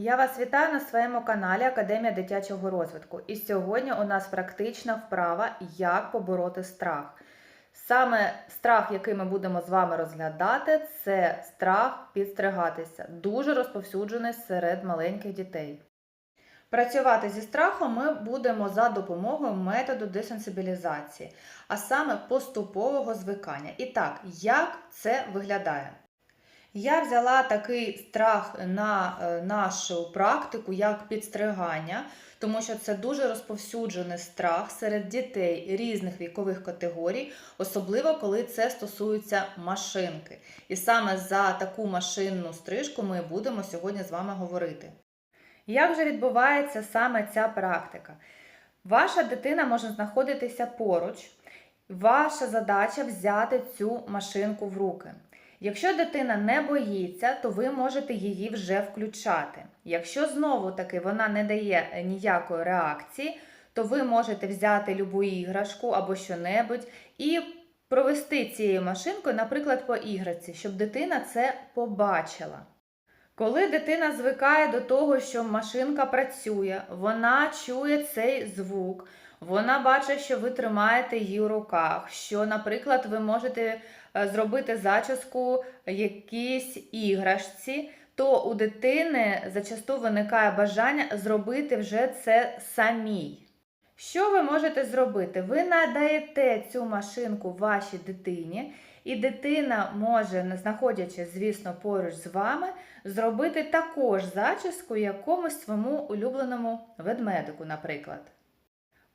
Я вас вітаю на своєму каналі Академія дитячого розвитку. І сьогодні у нас практична вправа, як побороти страх. Саме страх, який ми будемо з вами розглядати, це страх підстригатися, дуже розповсюджений серед маленьких дітей. Працювати зі страхом ми будемо за допомогою методу десенсибілізації, а саме поступового звикання. І так, як це виглядає? Я взяла такий страх на е, нашу практику як підстригання, тому що це дуже розповсюджений страх серед дітей різних вікових категорій, особливо коли це стосується машинки. І саме за таку машинну стрижку ми будемо сьогодні з вами говорити. Як же відбувається саме ця практика? Ваша дитина може знаходитися поруч. Ваша задача взяти цю машинку в руки. Якщо дитина не боїться, то ви можете її вже включати. Якщо знову таки вона не дає ніякої реакції, то ви можете взяти любу іграшку або що-небудь і провести цією машинкою, наприклад, по іграшці, щоб дитина це побачила. Коли дитина звикає до того, що машинка працює, вона чує цей звук, вона бачить, що ви тримаєте її у руках, що, наприклад, ви можете е, зробити зачіску якійсь іграшці, то у дитини зачасту виникає бажання зробити вже це самій. Що ви можете зробити? Ви надаєте цю машинку вашій дитині, і дитина може, не знаходячись, звісно, поруч з вами, зробити також зачіску якомусь своєму улюбленому ведмедику, наприклад.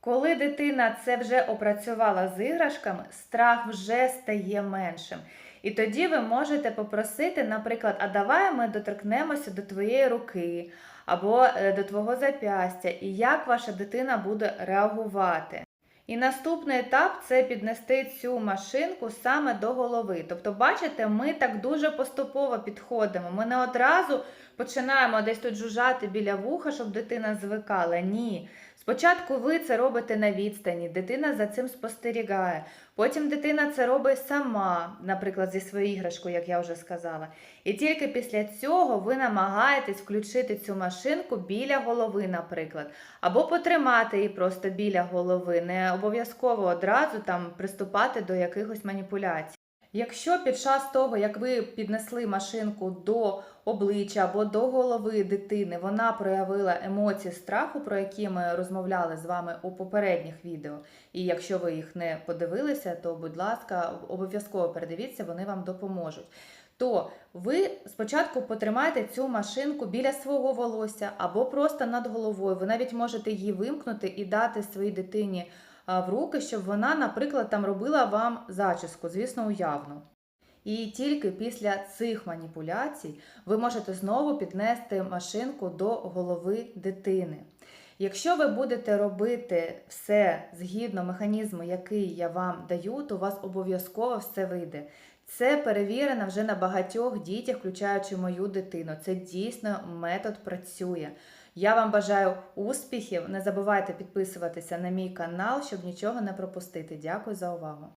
Коли дитина це вже опрацювала з іграшками, страх вже стає меншим. І тоді ви можете попросити, наприклад, а давай ми доторкнемося до твоєї руки або е, до твого запястя, і як ваша дитина буде реагувати. І наступний етап це піднести цю машинку саме до голови. Тобто, бачите, ми так дуже поступово підходимо. Ми не одразу починаємо десь тут жужжати біля вуха, щоб дитина звикала. Ні. Спочатку ви це робите на відстані, дитина за цим спостерігає. Потім дитина це робить сама, наприклад, зі своєю іграшкою, як я вже сказала. І тільки після цього ви намагаєтесь включити цю машинку біля голови, наприклад, або потримати її просто біля голови, не обов'язково одразу там приступати до якихось маніпуляцій. Якщо під час того, як ви піднесли машинку до обличчя або до голови дитини, вона проявила емоції страху, про які ми розмовляли з вами у попередніх відео, і якщо ви їх не подивилися, то, будь ласка, обов'язково передивіться, вони вам допоможуть. То ви спочатку потримайте цю машинку біля свого волосся або просто над головою. Ви навіть можете її вимкнути і дати своїй дитині в руки, щоб вона, наприклад, там робила вам зачіску, звісно, уявну. І тільки після цих маніпуляцій ви можете знову піднести машинку до голови дитини. Якщо ви будете робити все згідно механізму, який я вам даю, то у вас обов'язково все вийде. Це перевірено вже на багатьох дітях, включаючи мою дитину. Це дійсно метод працює. Я вам бажаю успіхів. Не забувайте підписуватися на мій канал, щоб нічого не пропустити. Дякую за увагу!